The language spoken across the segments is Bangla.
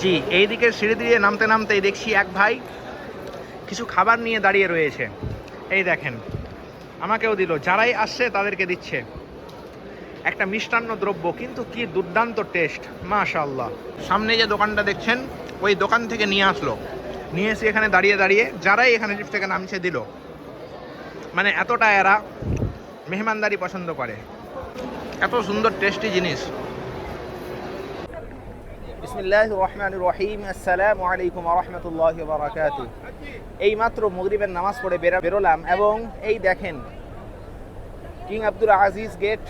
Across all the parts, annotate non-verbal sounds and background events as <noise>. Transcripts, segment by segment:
জি, এই দিকে সিঁড়ি দিয়ে নামতে নামতেই দেখছি এক ভাই কিছু খাবার নিয়ে দাঁড়িয়ে রয়েছে। এই দেখেন, আমাকেও দিল, যারাই আসছে তাদেরকে দিচ্ছে। একটা মিষ্টান্ন দ্রব্য, কিন্তু কি দুর্দান্ত টেস্ট মাশাআল্লাহ। সামনে যে দোকানটা দেখছেন, ওই দোকান থেকে নিয়ে আসলো। নিয়ে এসে এখানে দাঁড়িয়ে দাঁড়িয়ে যারাই এখানে লিফট থেকে নামছে দিল। মানে এতটা এরা মেহমানদারি পছন্দ করে। এত সুন্দর টেস্টি জিনিস। বিসমিল্লাহ রহমান রহিম। আসসালামু আলাইকুম রহমতুল্লাহ বারাকাত এই মাত্র মগরিবের নামাজ পড়ে বেরা বেরোলাম এবং এই দেখেন, কিং আব্দুল আজিজ গেট,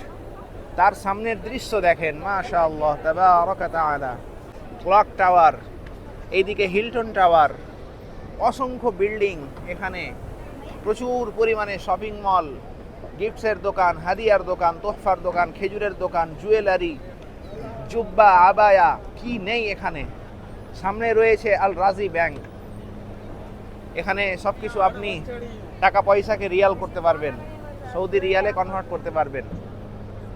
তার সামনের দৃশ্য দেখেন মাশা আল্লাহ তাবারকাতালা ক্লক টাওয়ার, এইদিকে হিলটন টাওয়ার, অসংখ্য বিল্ডিং এখানে, প্রচুর পরিমাণে শপিং মল, গিফটসের দোকান, হাদিয়ার দোকান, তোহফার দোকান, খেজুরের দোকান, জুয়েলারি জুব্বা আবায়া, কি নেই এখানে? সামনে রয়েছে আল রাজি ব্যাংক। এখানে সব কিছু আপনি টাকা পয়সাকে রিয়াল করতে পারবেন, সৌদি রিয়ালে কনভার্ট করতে পারবেন।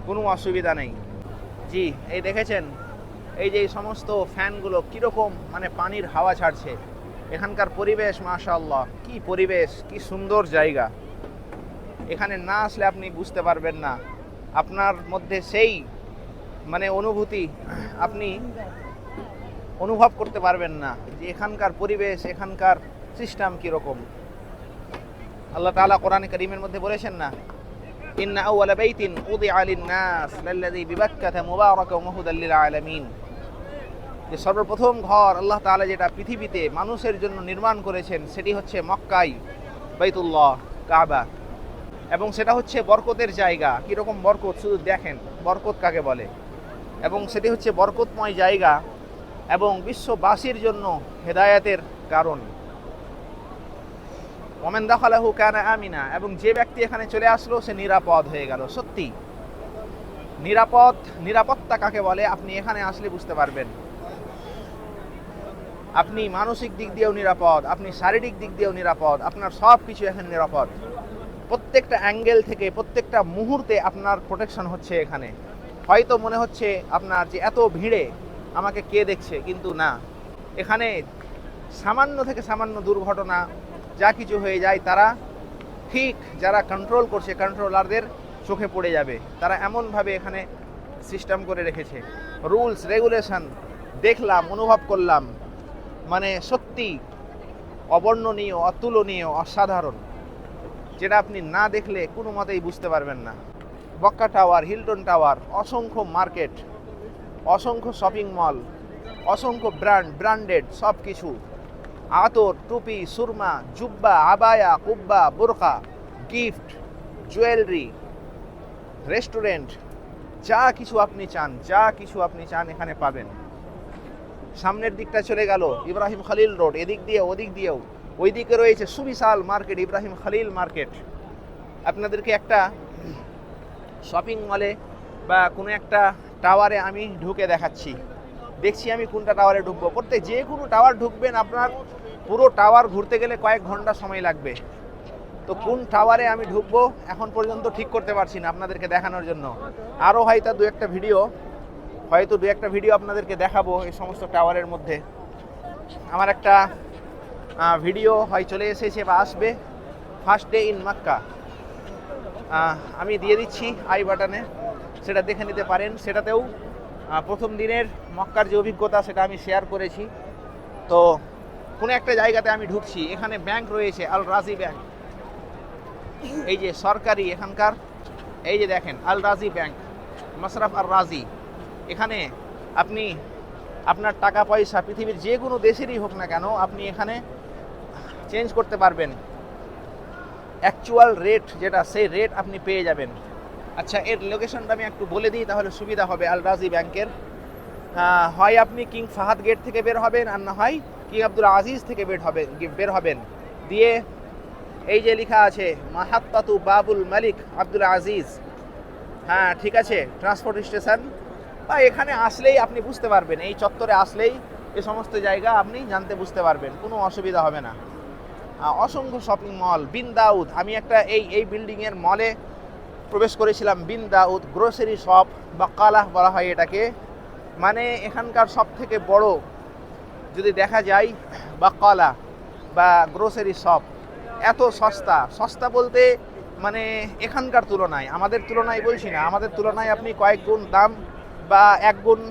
কোনো অসুবিধা নেই। জি, এই দেখেছেন? এই যে এই সমস্ত ফ্যানগুলো কীরকম মানে পানির হাওয়া ছাড়ছে। এখানকার পরিবেশ, মাশাআল্লাহ, কি পরিবেশ, কি সুন্দর জায়গা। এখানে না আসলে আপনি বুঝতে পারবেন না। আপনার মধ্যে সেই মানে অনুভূতি আপনি অনুভব করতে পারবেন না যে এখানকার পরিবেশ, এখানকার সিস্টেম কীরকম। আল্লাহ তাআলা কোরআন করিমের মধ্যে বলেছেন না বাইতিন উদিআ লিন-নাস লাল্লাযী বিবাক্কাতা মুবারাকাও ওয়া হুদাল লিল আলামিন। যে সর্বপ্রথম ঘর আল্লাহ তাআলা যেটা পৃথিবীতে মানুষের জন্য নির্মাণ করেছেন, সেটি হচ্ছে মক্কাই বাইতুল্লাহ, কাবা। এবং সেটা হচ্ছে বরকতের জায়গা। কীরকম বরকত? শুধু দেখেন। বরকত কাকে বলে? এবং সেটি হচ্ছে বরকতময় জায়গা এবং বিশ্ববাসীর জন্য হেদায়াতের কারণ। ওমেন দখালাহু কানা আমিনা, এবং যে ব্যক্তি এখানে চলে আসলো, সে নিরাপদ হয়ে গেল। সত্যি, নিরাপদ, নিরাপত্তা কাকে বলে? আপনি এখানে আসলে বুঝতে পারবেন। আপনি মানসিক দিক দিয়েও নিরাপদ, আপনি শারীরিক দিক দিয়েও নিরাপদ, আপনার সব কিছু এখানে নিরাপদ। প্রত্যেকটা অ্যাঙ্গেল থেকে, প্রত্যেকটা মুহূর্তে আপনার প্রোটেকশন হচ্ছে এখানে। হয়তো মনে হচ্ছে আপনার যে এত ভিড়ে আমাকে কে দেখছে, কিন্তু না। এখানে সামান্য থেকে সামান্য দুর্ঘটনা, যা কিছু হয়ে যায় তারা ঠিক যারা কন্ট্রোল করছে কন্ট্রোলারদের চোখে পড়ে যাবে। তারা এমনভাবে এখানে সিস্টেম করে রেখেছে। রুলস রেগুলেশন দেখলাম, অনুভব করলাম। মানে সত্যি অবর্ণনীয়, অতুলনীয়, অসাধারণ। যেটা আপনি না দেখলে কোনো মতেই বুঝতে পারবেন না। বক্কা টাওয়ার, হিলটন টাওয়ার, অসংখ্য মার্কেট, অসংখ্য শপিং মল, অসংখ্য ব্র্যান্ড, ব্র্যান্ডেড সব কিছু আতর, টুপি, সুরমা, জুব্বা, আবায়া, কুব্বা বোরকা গিফট, জুয়েলারি, রেস্টুরেন্ট, যা কিছু আপনি চান, যা কিছু আপনি চান এখানে পাবেন। সামনের দিকটা চলে গেল, ইব্রাহিম খালিল রোড, এদিক দিয়ে, ওদিক দিয়েও। ওইদিকে রয়েছে সুবিশাল মার্কেট, ইব্রাহিম খালিল মার্কেট। আপনাদেরকে একটা শপিং মলে বা কোনো একটা টাওয়ারে আমি ঢুকে দেখাচ্ছি। দেখছি আমি কোনটা টাওয়ারে ঢুকবো। প্রত্যেক যে কোনো টাওয়ার ঢুকবেন, আপনার পুরো টাওয়ার ঘুরতে গেলে কয়েক ঘণ্টা সময় লাগবে। তো কোন টাওয়ারে আমি ঢুকবো, এখন পর্যন্ত ঠিক করতে পারছি না আপনাদেরকে দেখানোর জন্য। আরও হয়তো দু একটা ভিডিও হয়তো দু একটা ভিডিও আপনাদেরকে দেখাবো এই সমস্ত টাওয়ারের মধ্যে। আমার একটা ভিডিও হয়, চলে এসেছে বা আসবে। ফার্স্ট ডে ইন মাক্কা আমি দিয়ে দিচ্ছি আই বাটনে। সেটা দেখে নিতে পারেন। সেটাতেও প্রথম দিনের মক্কার যে অভিজ্ঞতা, সেটা আমি শেয়ার করেছি। তো, কোনো একটা জায়গাতে আমি ঢুকছি। এখানে ব্যাংক রয়েছে, আল রাজি ব্যাংক এই যে সরকারি এখানকার, এই যে দেখেন, আল রাজি ব্যাংক মশরাফ আর রাজি। এখানে আপনি আপনার টাকা পয়সা, পৃথিবীর যে কোনো দেশেরই হোক না কেন, আপনি এখানে চেঞ্জ করতে পারবেন। অ্যাকচুয়াল রেট যেটা, সেই রেট আপনি পেয়ে যাবেন। আচ্ছা এর লোকেশনটা আমি একটু বলে দিই, তাহলে সুবিধা হবে আল রাজি ব্যাংকের হয় আপনি কিং ফাহাদ গেট থেকে বের হবেন, আর না হয় কিং আব্দুল আজিজ থেকে বের হবে বের হবেন। দিয়ে এই যে লেখা আছে, মাহাত্তাতু বাবুল মালিক আব্দুল আজিজ। হ্যাঁ ঠিক আছে ট্রান্সপোর্ট স্টেশন বা এখানে আসলেই আপনি বুঝতে পারবেন, এই চত্বরে আসলেই এ সমস্ত জায়গা আপনি জানতে বুঝতে পারবেন, কোনো অসুবিধা হবে না। অসংখ্য শপিং মল বিন দাউদ। আমি একটা এই এই বিল্ডিংয়ের মলে প্রবেশ করেছিলাম, বিন দাউদ গ্রোসারি শপ বা কালাহ বলা হয় এটাকে। মানে এখানকার সব থেকে বড়, যদি দেখা যায় বা কলা বা গ্রোসারি শপ এত সস্তা। সস্তা বলতে মানে এখানকার তুলনায়, আমাদের তুলনায় বলছি না। আমাদের তুলনায় আপনি কয়েক গুণ দাম বা এক গুণ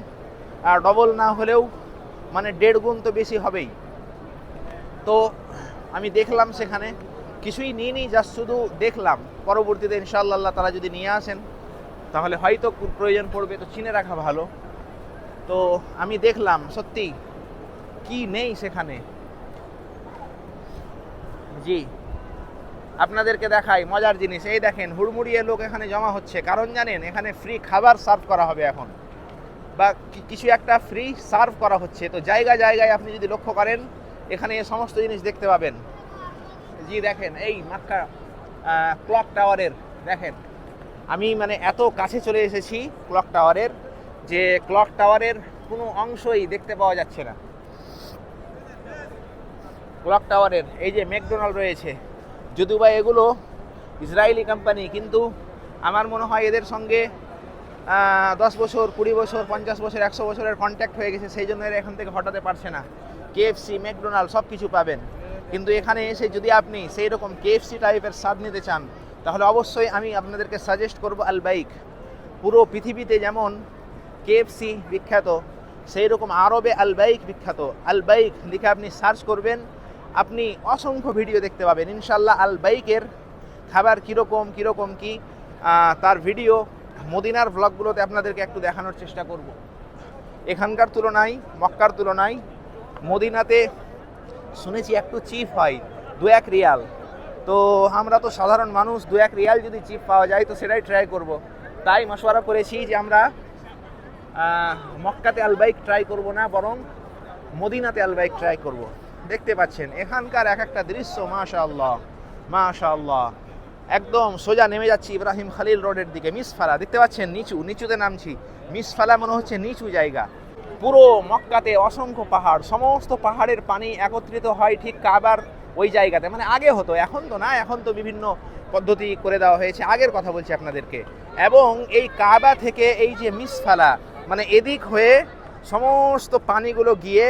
ডবল না হলেও মানে দেড় গুণ তো বেশি হবেই। তো আমি দেখলাম সেখানে। কিছুই নিয়ে নিই শুধু দেখলাম। পরবর্তীতে ইনশাআল্লাহ তারা যদি নিয়ে আসেন, তাহলে হয়তো প্রয়োজন পড়বে, তো চিনে রাখা ভালো। তো আমি দেখলাম, সত্যি, কি নেই সেখানে? জি, আপনাদেরকে দেখাই মজার জিনিস। এই দেখেন, হুড়মুড়িয়ে লোক এখানে জমা হচ্ছে। কারণ জানেন, এখানে ফ্রি খাবার সার্ভ করা হবে এখন। বা কিছু একটা ফ্রি সার্ভ করা হচ্ছে। তো জায়গা জায়গায় আপনি যদি লক্ষ্য করেন এখানে সমস্ত জিনিস দেখতে পাবেন। জি, দেখেন, এই মাক্কা ক্লক টাওয়ারের, দেখেন। আমি মানে এত কাছে চলে এসেছি ক্লক টাওয়ারের যে ক্লক টাওয়ারের কোনো অংশই দেখতে পাওয়া যাচ্ছে না। ক্লক টাওয়ারের, এই যে ম্যাকডোনাল্ড রয়েছে। যদিও বা এগুলো ইসরায়েলি কোম্পানি, কিন্তু আমার মনে হয় এদের সঙ্গে দশ বছর, কুড়ি বছর, পঞ্চাশ বছর, একশো বছরের কন্ট্যাক্ট হয়ে গেছে, সেই জন্য এরা এখান থেকে হটাতে পারছে না। কেএফসি ম্যাকডোনাল্ড সব কিছু পাবেন। কিন্তু এখানে এসে যদি আপনি সেই রকম কেএফসি টাইপের স্বাদ নিতে চান, তাহলে অবশ্যই আমি আপনাদেরকে সাজেস্ট করব আলবাইক পুরো পৃথিবীতে যেমন কেএফসি বিখ্যাত সেই রকম আরবে আলবাইক বিখ্যাত। আলবাইক লিখে আপনি সার্চ করবেন, আপনি অসংখ্য ভিডিও দেখতে পাবেন। ইনশাল্লাহ আলবাইকের খাবার কীরকম কীরকম কি তার ভিডিও মদিনার ব্লগগুলোতে আপনাদেরকে একটু দেখানোর চেষ্টা করব। এখানকার তুলনায়, মক্কার তুলনায় মদিনাতে শুনেছি একটু চিপ হয়, দু এক রিয়াল। তো আমরা তো সাধারণ মানুষ, দু এক রিয়াল যদি চিপ পাওয়া যায়, তো সেটাই ট্রাই করব। তাই মশওয়ারা করেছি যে আমরা মক্কাতে আলবাইক ট্রাই করব না, বরং মদিনাতে আলবাইক ট্রাই করব। দেখতে পাচ্ছেন, এখানকার এক একটা দৃশ্য মাশা আল্লাহ মাশা আল্লাহ একদম সোজা নেমে যাচ্ছি ইব্রাহিম খালিল রোডের দিকে, মিসফালা। দেখতে পাচ্ছেন, নিচু, নিচুতে নামছি। মিসফালা মনে হচ্ছে নিচু জায়গা। পুরো মক্কাতে অসংখ্য পাহাড়, সমস্ত পাহাড়ের পানি একত্রিত হয় ঠিক কাবার ওই জায়গাতে। মানে আগে হতো, এখন তো না, এখন তো বিভিন্ন পদ্ধতি করে দেওয়া হয়েছে। আগের কথা বলছি আপনাদেরকে। এবং এই কাবা থেকে এই যে মিসফালা মানে এদিক হয়ে সমস্ত পানিগুলো গিয়ে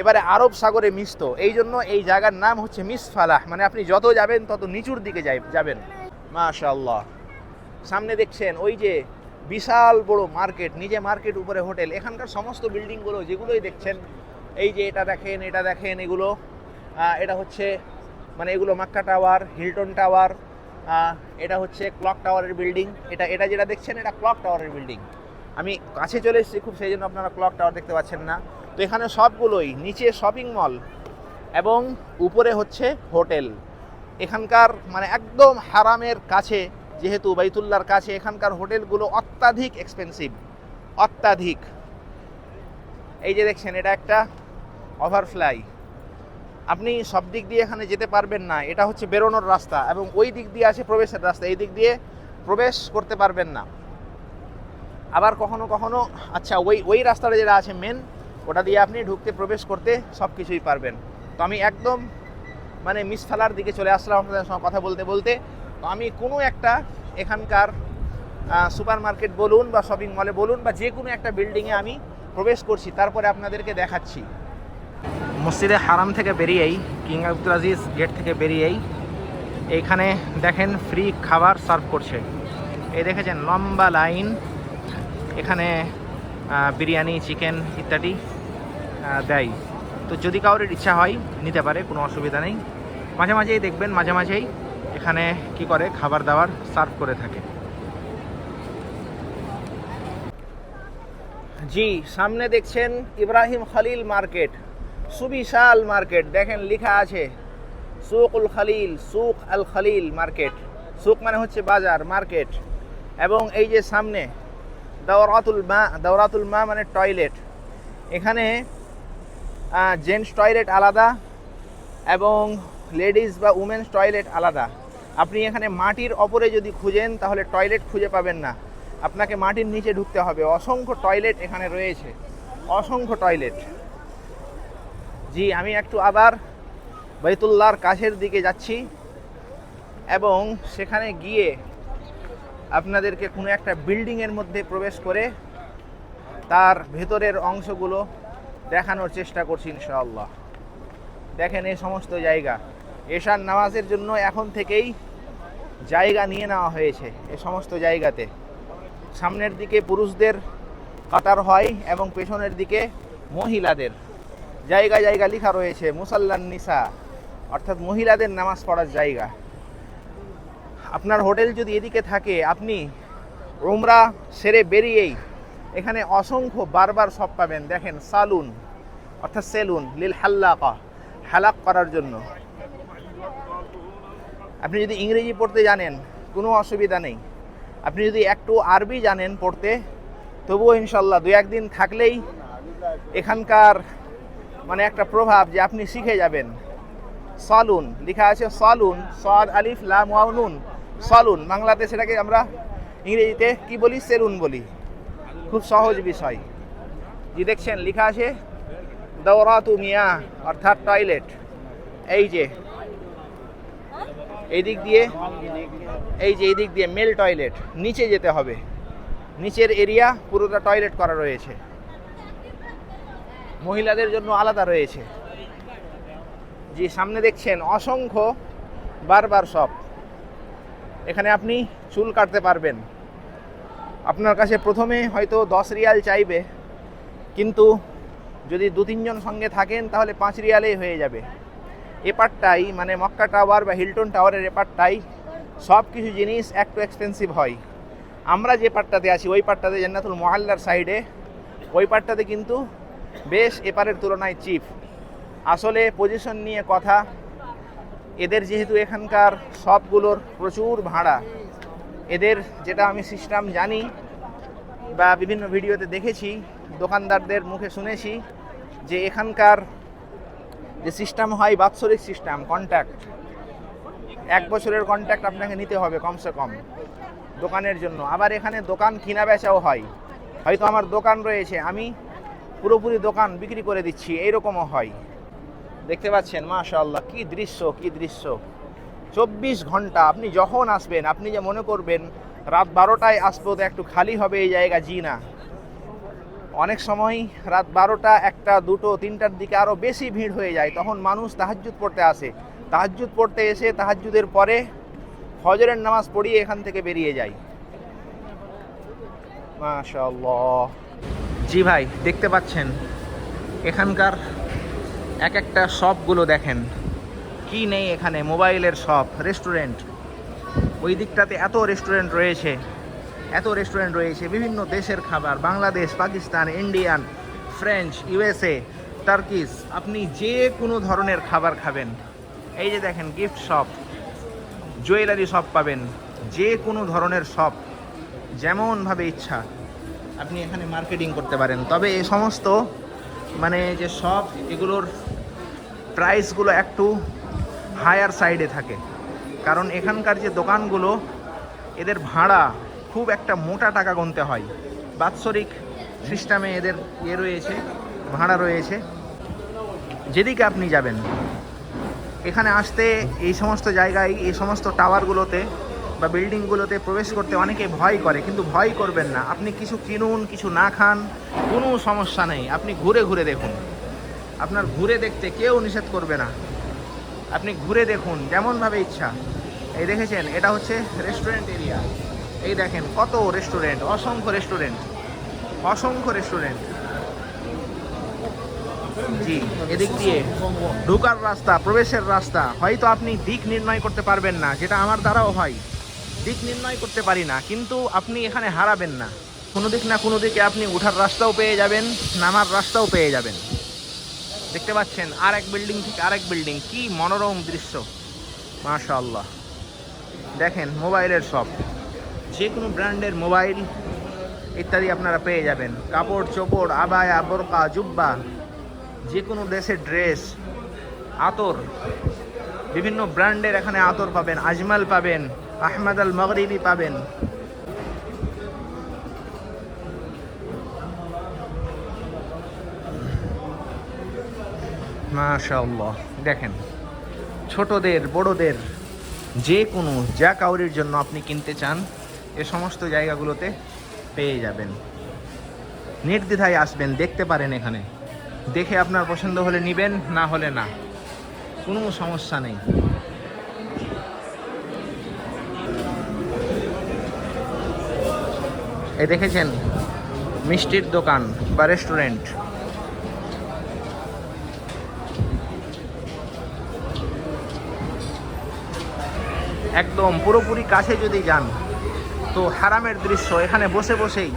এবারে আরব সাগরে মিশত। এই জন্য এই জায়গার নাম হচ্ছে মিসফালাহ মানে আপনি যত যাবেন, তত নিচুর দিকে যাবেন। মাশাল্লাহ সামনে দেখছেন, ওই যে বিশাল বড় মার্কেট, নিজে মার্কেট উপরে হোটেল। এখানকার সমস্ত বিল্ডিংগুলো, যেগুলোই দেখছেন, এই যে এটা দেখেন এটা দেখেন, এগুলো এটা হচ্ছে মানে এগুলো মাক্কা টাওয়ার, হিলটন টাওয়ার এটা হচ্ছে ক্লক টাওয়ারের বিল্ডিং। এটা এটা যেটা দেখছেন, এটা ক্লক টাওয়ারের বিল্ডিং। আমি কাছে চলে এসেছি খুব, সেই জন্য আপনারা ক্লক টাওয়ার দেখতে পাচ্ছেন না। তো এখানে সবগুলোই, নিচে শপিং মল এবং উপরে হচ্ছে হোটেল। এখানকার মানে একদম হারামের কাছে যেহেতু বাইতুল্লার কাছে এখানকার হোটেলগুলো অত্যাধিক এক্সপেন্সিভ অত্যাধিক। এই যে দেখছেন, এটা একটা ওভারফ্লাই আপনি সব দিক দিয়ে এখানে যেতে পারবেন না, এটা হচ্ছে বেরোনোর রাস্তা এবং ওই দিক দিয়ে আছে প্রবেশের রাস্তা, এই দিক দিয়ে প্রবেশ করতে পারবেন না। আবার কখনো কখনো আচ্ছা ওই ওই রাস্তাটা যেটা আছে মেন ওটা দিয়ে আপনি ঢুকতে, প্রবেশ করতে সব কিছুই পারবেন। তো আমি একদম মানে মিস ফেলার দিকে চলে আসলাম আপনাদের সঙ্গে কথা বলতে বলতে। তো আমি কোনো একটা এখানকার সুপার মার্কেট বলুন বা শপিং মলে বলুন বা যে কোনো একটা বিল্ডিংয়ে আমি প্রবেশ করছি, তারপরে আপনাদেরকে দেখাচ্ছি। মসজিদে হারাম থেকে বেরিয়েই, কিং আব্দুল আজিজ গেট থেকে বেরিয়েই এইখানে দেখেন ফ্রি খাবার সার্ভ করছে। এই দেখেছেন লম্বা লাইন, এখানে বিরিয়ানি, চিকেন ইত্যাদি দেয়। তো যদি কারোর ইচ্ছা হয়, নিতে পারে, কোনো অসুবিধা নেই। মাঝে মাঝেই দেখবেন, মাঝে মাঝেই এখানে কি করে? খাবার দাবার সার্ভ করে থাকে। জি, সামনে দেখছেন ইব্রাহিম খালিল মার্কেট। সুবিশাল মার্কেট। দেখেন, লেখা আছে, সুকুল খালিল, সুক আল খালিল মার্কেট। সুক মানে হচ্ছে বাজার, মার্কেট। এবং এই যে সামনে, দাওরাতুল মা দাওরাতুল মা মানে টয়লেট। এখানে জেন্টস টয়লেট আলাদা এবং লেডিস বা উমেন্স টয়লেট আলাদা। আপনি এখানে মাটির ওপরে যদি খুঁজেন, তাহলে টয়লেট খুঁজে পাবেন না। আপনাকে মাটির নিচে ঢুকতে হবে। অসংখ্য টয়লেট এখানে রয়েছে। অসংখ্য টয়লেট। জি, আমি একটু আবার বাইতুল্লাহর কাছের দিকে যাচ্ছি এবং সেখানে গিয়ে আপনাদেরকে কোনো একটা বিল্ডিংয়ের মধ্যে প্রবেশ করে তার ভেতরের অংশগুলো দেখানোর চেষ্টা করছি ইনশাআল্লাহ। দেখেন এই সমস্ত জায়গা। এশার নামাজের জন্য এখন থেকেই জায়গা নিয়ে নেওয়া হয়েছে, এ সমস্ত জায়গাতে। সামনের দিকে পুরুষদের কাতার হয় এবং পেছনের দিকে মহিলাদের। জায়গা জায়গা লেখা রয়েছে, মুসাল্লান নিসা, অর্থাৎ মহিলাদের নামাজ পড়ার জায়গা। আপনার হোটেল যদি এদিকে থাকে, আপনি ওমরা সেরে বেরিয়েই এখানে অসংখ্য বারবার সব পাবেন। দেখেন, সালুন, অর্থাৎ সেলুন, লিল হাল্লাকা, হালাক করার জন্য। আপনি যদি ইংরেজি পড়তে জানেন, কোনো অসুবিধা নেই। আপনি যদি একটু আরবি জানেন পড়তে, তবুও ইনশাল্লাহ দু একদিন থাকলেই এখানকার মানে একটা প্রভাব যে আপনি শিখে যাবেন। সলুন, লেখা আছে সলুন সদ আলিফ, লাম, ওয়াও, নুন। সলুন, বাংলাতে সেটাকে আমরা ইংরেজিতে কি বলি? সেলুন বলি। খুব সহজ বিষয়। যে দেখছেন, লেখা আছে, দৌরাতু মিয়া, অর্থাৎ টয়লেট। এই যে এই দিক দিয়ে, এই যে এই দিক দিয়ে মেল টয়লেট, নিচে যেতে হবে। নিচের এরিয়া পুরোটা টয়লেট করা রয়েছে। মহিলাদের জন্য আলাদা রয়েছে। যে সামনে দেখছেন, অসংখ্য বারবার সব এখানে আপনি চুল কাটতে পারবেন। আপনার কাছে প্রথমে হয়তো দশ রিয়াল চাইবে, কিন্তু যদি দু তিনজন সঙ্গে থাকেন, তাহলে পাঁচ রিয়ালেই হয়ে যাবে। এপারটাই মানে মক্কা টাওয়ার বা হিলটন টাওয়ারের এপারটাই সব কিছু জিনিস একটু এক্সপেন্সিভ হয়। আমরা যে পাটটাতে আছি, ওই পাটটাতে জান্নাতুল মোহাল্লার সাইডে ওই পাটটাতে কিন্তু বেশ এপারের তুলনায় চিপ আসলে পজিশন নিয়ে কথা, এদের যেহেতু এখানকার সবগুলোর প্রচুর ভাড়া, এদের যেটা আমি সিস্টেম জানি বা বিভিন্ন ভিডিওতে দেখেছি, দোকানদারদের মুখে শুনেছি যে এখানকার যে সিস্টেম হয়, বাৎসরিক সিস্টেম কন্ট্যাক্ট এক বছরের কন্ট্যাক্ট আপনাকে নিতে হবে কমসে কম, দোকানের জন্য। আবার এখানে দোকান কিনা বেচাও হয়। হয়তো আমার দোকান রয়েছে, আমি পুরোপুরি দোকান বিক্রি করে দিচ্ছি, এইরকমও হয়। দেখতে পাচ্ছেন, মাশাআল্লাহ, কি দৃশ্য কি দৃশ্য। চব্বিশ ঘণ্টা আপনি যখন আসবেন, আপনি যে মনে করবেন, রাত বারোটায় আসব তো একটু খালি হবে এই জায়গা, জি না। অনেক সময় রাত বারোটা, একটা, দুটো, তিনটার দিকে আরও বেশি ভিড় হয়ে যায়। তখন মানুষ তাহাজ্জুদ পড়তে আসে। তাহাজ্জুদ পড়তে এসে তাহাজ্জুদের পরে ফজরের নামাজ পড়িয়ে এখান থেকে বেরিয়ে যায়। মাশাআল্লাহ। জি ভাই, দেখতে পাচ্ছেন? এখানকার এক একটা শপগুলো দেখেন। কি নেই এখানে? মোবাইলের শপ, রেস্টুরেন্ট। ওই দিকটাতে এত রেস্টুরেন্ট রয়েছে। এত রেস্টুরেন্ট রয়েছে, বিভিন্ন দেশের খাবার, Bangladesh, Pakistan Indian French USA Turkish আপনি যে কোনো ধরনের খাবার খাবেন। এই যে দেখেন গিফট শপ জুয়েলারি শপ পাবেন, যে কোনো ধরনের শপ যেমনভাবে ইচ্ছা, আপনি এখানে মার্কেটিং করতে পারেন। তবে এই সমস্ত মানে যে শপ এগুলোর প্রাইসগুলো একটু হায়ার সাইডে থাকে। কারণ এখানকার যে দোকানগুলো, এদের ভাড়া খুব একটা মোটা টাকা গুনতে হয়। বাৎসরিক সিস্টেমে এদের ইয়ে রয়েছে, ভাড়া রয়েছে। যেদিকে আপনি যাবেন, এখানে আসতে এই সমস্ত জায়গায়, এই সমস্ত টাওয়ারগুলোতে বা বিল্ডিংগুলোতে প্রবেশ করতে অনেকে ভয় করে, কিন্তু ভয় করবেন না। আপনি কিছু কিনুন, কিছু না খান, কোনো সমস্যা নেই। আপনি ঘুরে ঘুরে দেখুন। আপনার ঘুরে দেখতে কেউ নিষেধ করবে না। আপনি ঘুরে দেখুন, যেমনভাবে ইচ্ছা। এই দেখেছেন, এটা হচ্ছে রেস্টুরেন্ট এরিয়া এই দেখেন কত রেস্টুরেন্ট অসংখ্য রেস্টুরেন্ট অসংখ্য রেস্টুরেন্ট জি, এদিক দিয়ে ঢোকার রাস্তা, প্রবেশের রাস্তা। হয়তো আপনি দিক নির্ণয় করতে পারবেন না, যেটা আমার দ্বারাও হয়। দিক নির্ণয় করতে পারি না, কিন্তু আপনি এখানে হারাবেন না। কোনো দিক না কোনো দিকে আপনি উঠার রাস্তাও পেয়ে যাবেন, নামার রাস্তাও পেয়ে যাবেন। দেখতে পাচ্ছেন আর এক বিল্ডিং থেকে আরেক বিল্ডিং কি মনোরম দৃশ্য। মাশাআল্লাহ। দেখেন, মোবাইলের শপ যে কোনো ব্র্যান্ডের মোবাইল ইত্যাদি আপনারা পেয়ে যাবেন। কাপড়, চোপড়, আবায়া, বোরকা, জুব্বা, যে কোনো দেশের ড্রেস, আতর, বিভিন্ন ব্র্যান্ডের এখানে আতর পাবেন। আজমাল পাবেন, আহমেদ আল মগরিবি পাবেন। মাশাআল্লাহ, দেখেন, ছোটদের, বড়দের, যে কোনো, যা কাউরির জন্য আপনি কিনতে চান এ সমস্ত জায়গাগুলোতে পেয়ে যাবেন। নির্দ্বিধায় আসবেন, দেখতে পারেন এখানে। দেখে আপনার পছন্দ হলে নেবেন, না হলে না। কোনো সমস্যা নেই। এ দেখেছেন? মিষ্টির দোকান বা রেস্টুরেন্ট। একদম পুরোপুরি কাছে যদি যান তো হারামের দৃশ্য। এখানে বসে বসেই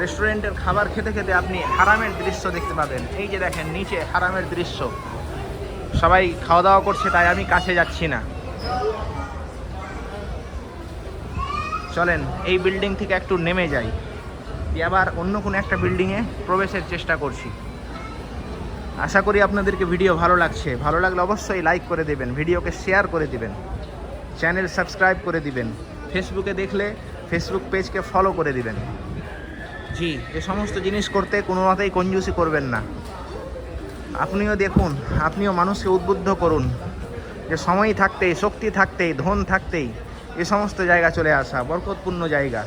রেস্টুরেন্টের খাবার খেতে খেতে আপনি হারামের দৃশ্য দেখতে পাবেন। এই যে দেখেন, নিচে হারামের দৃশ্য। সবাই খাওয়া দাওয়া করছে, তাই আমি কাছে যাচ্ছি না। চলেন, এই বিল্ডিং থেকে একটু নেমে যাই। দিয়ে আবার অন্য কোনো একটা বিল্ডিংয়ে প্রবেশের চেষ্টা করছি। আশা করি আপনাদেরকে ভিডিও ভালো লাগছে। ভালো লাগলে অবশ্যই লাইক করে দেবেন ভিডিওকে শেয়ার করে দিবেন। চ্যানেল সাবস্ক্রাইব করে দিবেন। ফেসবুকে দেখলে ফেসবুক পেজকে ফলো করে দিবেন। জি। এ সমস্ত জিনিস করতে কোনো মতেই কঞ্জুসি করবেন না। আপনিও দেখুন আপনিও মানুষকে উদ্বুদ্ধ করুন। যে সময় থাকতেই শক্তি থাকতেই ধন থাকতেই এ সমস্ত জায়গা চলে আসা বরকতপূর্ণ জায়গা।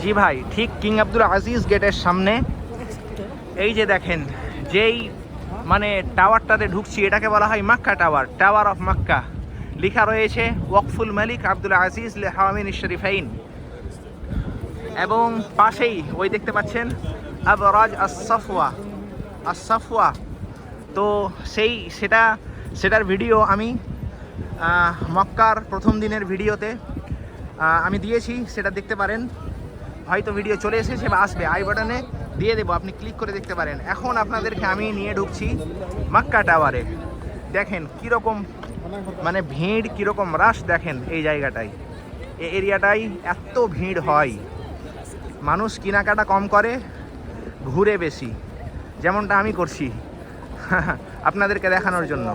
জি ভাই ঠিক কিং আব্দুল আজিজ গেটের সামনে। এই যে দেখেন যেই মানে টাওয়ারটাতে ঢুকছি, এটাকে বলা হয় Makkah tower tower of Makkah. লেখা রয়েছে, ওয়াকফুল মালিক আব্দুল আজিজ লেহামিন শরীফাইন। এবং পাশেই, ওই দেখতে পাচ্ছেন, আবরাজ আসাফওয়া আসাফওয়া তো সেই, সেটা, সেটার ভিডিও আমি মক্কার প্রথম দিনের ভিডিওতে আমি দিয়েছি, সেটা দেখতে পারেন। হয়তো ভিডিও চলে এসেছে বা আসবে, আই বাটনে। দিয়ে দেবো, আপনি ক্লিক করে দেখতে পারেন। এখন আপনাদেরকে আমি নিয়ে ঢুকছি মাক্কা টাওয়ারে। দেখেন কীরকম মানে ভিড়, কীরকম রাশ দেখেন এই জায়গাটায়। এই এরিয়াটাই এত ভিড় হয়। মানুষ কেনাকাটা কম করে, ঘুরে বেশি। যেমনটা আমি করছি <laughs> আপনাদেরকে দেখানোর জন্য।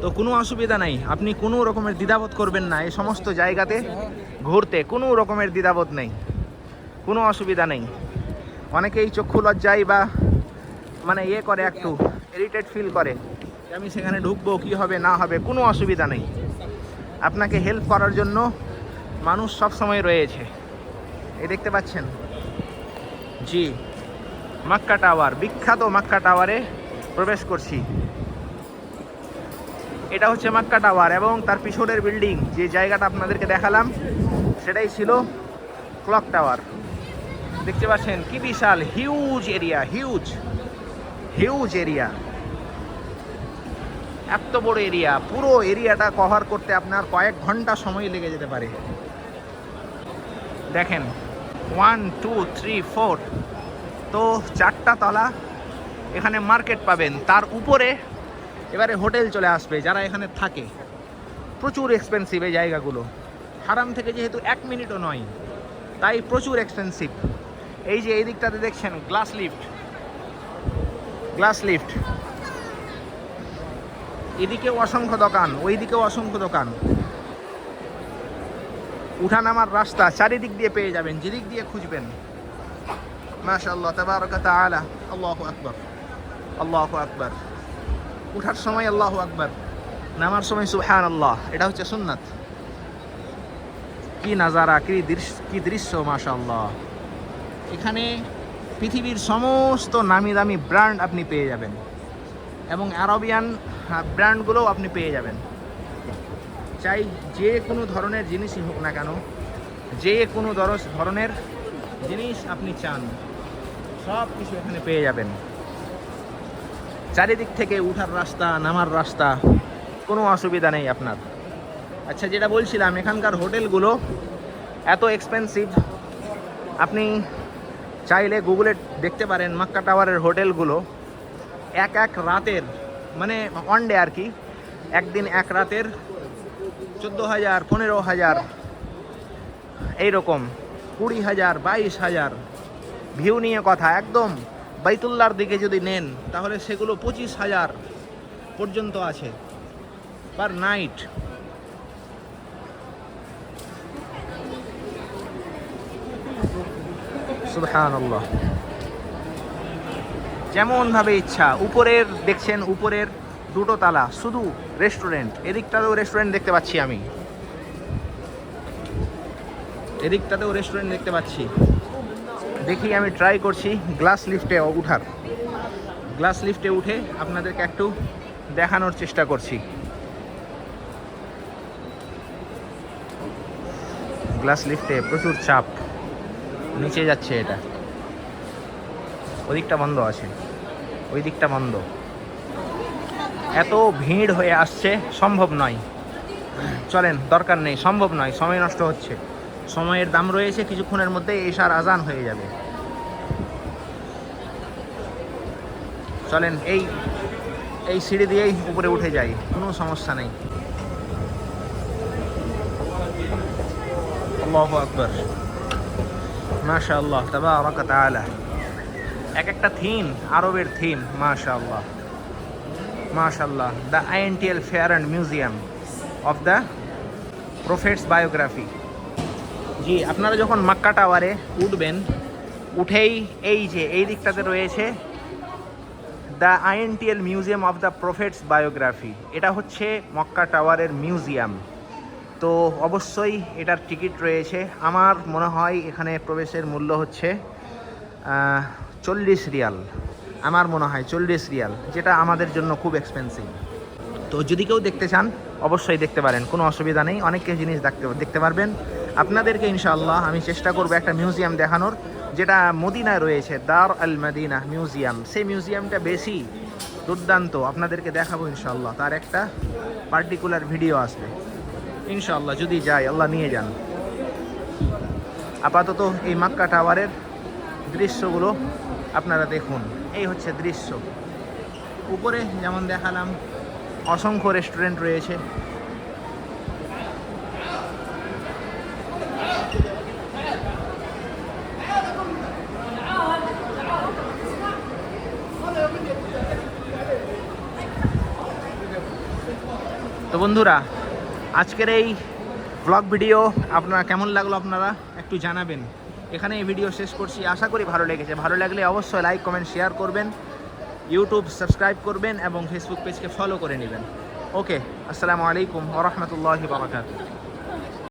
তো কোনো অসুবিধা নাই। আপনি কোনো রকমের দ্বিধাবোধ করবেন না এই সমস্ত জায়গাতে ঘুরতে। কোনো রকমের দ্বিধাবোধ নেই। কোনো অসুবিধা নেই। অনেকেই চক্ষু লজ্জায় বা মানে ইয়ে করে একটু ইরিটেট ফিল করে আমি সেখানে ঢুকবো, কি হবে, না হবে, কোনো অসুবিধা নেই। আপনাকে হেল্প করার জন্য মানুষ সব সময় রয়েছে। এই দেখতে পাচ্ছেন? জি। মাক্কা টাওয়ার, বিখ্যাত মাক্কা টাওয়ারে প্রবেশ করছি। এটা হচ্ছে মাক্কা টাওয়ার এবং তার পিছনের বিল্ডিং। যে জায়গাটা আপনাদেরকে দেখালাম, সেটাই ছিল ক্লক টাওয়ার। দেখতে পাচ্ছেন কি বিশাল huge area huge huge area এত বড় এরিয়া পুরো এরিয়াটা কভার করতে আপনার কয়েক ঘণ্টা সময় লেগে যেতে পারে। দেখেন ওয়ান টু থ্রি ফোর তো চারটা তলা এখানে মার্কেট পাবেন। তার উপরে এবারে হোটেল চলে আসবে, যারা এখানে থাকে। প্রচুর এক্সপেন্সিভ এই জায়গাগুলো। হারাম থেকে যেহেতু এক মিনিটও নয়, তাই প্রচুর এক্সপেন্সিভ এই যে এই দিকটাতে দেখছেন গ্লাস লিফট গ্লাস লিফট এদিকেও অসংখ্য দোকান, ওইদিকেও অসংখ্য দোকান। উঠানামার রাস্তা চারিদিক দিয়ে পেয়ে যাবেন, যেদিক দিয়ে খুঁজবেন। মাশাআল্লাহ, তাবারাকা তাআলা, আল্লাহু আকবার আল্লাহু আকবার। উঠার সময় আল্লাহু আকবার, নামার সময় সুবহান আল্লাহ এটা হচ্ছে সুন্নাত। কি নাজারা, কি দৃশ্য কি দৃশ্য, মাশাআল্লাহ। এখানে পৃথিবীর সমস্ত নামি দামি ব্র্যান্ড আপনি পেয়ে যাবেন। এবং আরবিয়ান ব্র্যান্ডগুলোও আপনি পেয়ে যাবেন। চাই যে কোনো ধরনের জিনিসই হোক না কেন, যে কোনো ধরনের জিনিস আপনি চান, সব কিছু এখানে পেয়ে যাবেন। চারিদিক থেকে উঠার রাস্তা, নামার রাস্তা, কোনো অসুবিধা নেই আপনার। আচ্ছা যেটা বলছিলাম, এখানকার হোটেলগুলো এত এক্সপেন্সিভ আপনি চাইলে গুগলে দেখতে পারেন মাক্কা টাওয়ারের হোটেলগুলো। এক এক রাতের মানে ওয়ান ডে আর কি। একদিন এক রাতের চোদ্দ হাজার পনেরো হাজার এইরকম কুড়ি হাজার বাইশ হাজার ভিউ নিয়ে কথা, একদম। বাইতুল্লার দিকে যদি নেন, তাহলে সেগুলো পঁচিশ হাজার পর্যন্ত আছে। পার নাইট সুবহানাল্লাহ। যেমন ভাবে ইচ্ছা, উপরের দেখছেন, উপরের দুটো তালা, শুধু রেস্টুরেন্ট এদিকটাতেও রেস্টুরেন্ট দেখতে পাচ্ছি আমি। এদিকটাতেও রেস্টুরেন্ট দেখতে পাচ্ছি। দেখি, আমি ট্রাই করছি গ্লাস লিফটে উঠার। গ্লাস লিফটে উঠে আপনাদেরকে একটু দেখানোর চেষ্টা করছি। গ্লাস লিফটে প্রচুর চাপ। নিচে যাচ্ছে এটা। ওদিকটা বন্ধ আছে। ওই দিকটা বন্ধ। এত ভিড় হয়ে আসছে, সম্ভব নয়। চলেন, দরকার নেই, সম্ভব নয়, সময় নষ্ট হচ্ছে। সময়ের দাম রয়েছে, কিছুক্ষণের মধ্যে এশার আজান হয়ে যাবে। চলেন, এই এই সিঁড়ি দিয়েই উপরে উঠে যাই, কোনো সমস্যা নেই। আল্লাহ আকবর। মাশা আল্লাহ তাবারাক তাআলা। এক একটা থিম আরবের থিম মাশা আল্লাহ মাশাল্লাহ the INTL fair and museum of the prophets biography জি, আপনারা যখন মাক্কা টাওয়ারে উঠবেন, উঠেই এই যে, এই দিকটাতে রয়েছে the INTL museum of the prophets biography এটা হচ্ছে মক্কা টাওয়ারের মিউজিয়াম তো অবশ্যই এটার টিকিট রয়েছে। আমার মনে হয় এখানে প্রবেশের মূল্য হচ্ছে চল্লিশ রিয়াল। আমার মনে হয় চল্লিশ রিয়াল, যেটা আমাদের জন্য খুব এক্সপেন্সিভ তো যদি কেউ দেখতে চান, অবশ্যই দেখতে পারেন, কোনো অসুবিধা নেই। অনেক কিছু জিনিস দেখতে দেখতে পারবেন। আপনাদেরকে ইনশাআল্লাহ আমি চেষ্টা করব একটা মিউজিয়াম দেখানোর, যেটা মদিনায় রয়েছে, দার আল মদিনা মিউজিয়াম সেই মিউজিয়ামটা বেশি দুর্দান্ত। আপনাদেরকে দেখাবো ইনশাআল্লাহ। তার একটা পার্টিকুলার ভিডিও আসবে। ইনশাআল্লাহ, যদি যাই, আল্লাহ নিয়ে যান। আপাতত এই মাক্কা টাওয়ারের দৃশ্যগুলো আপনারা দেখুন। এই হচ্ছে দৃশ্য। উপরে যেমন দেখালাম, অসংখ্য রেস্টুরেন্ট রয়েছে। তো বন্ধুরা আজকের এই ব্লগ ভিডিও আপনারা কেমন লাগল আপনারা একটু জানাবেন। এখানে এই ভিডিও শেষ করছি। আশা করি ভালো লেগেছে। ভালো লাগলে অবশ্যই লাইক কমেন্ট শেয়ার করবেন। ইউটিউব সাবস্ক্রাইব করবেন এবং ফেসবুক পেজকে ফলো করে নেবেন। ওকে আসসালামু আলাইকুম ওরহমতুল্লাহি বারাকাতুহু।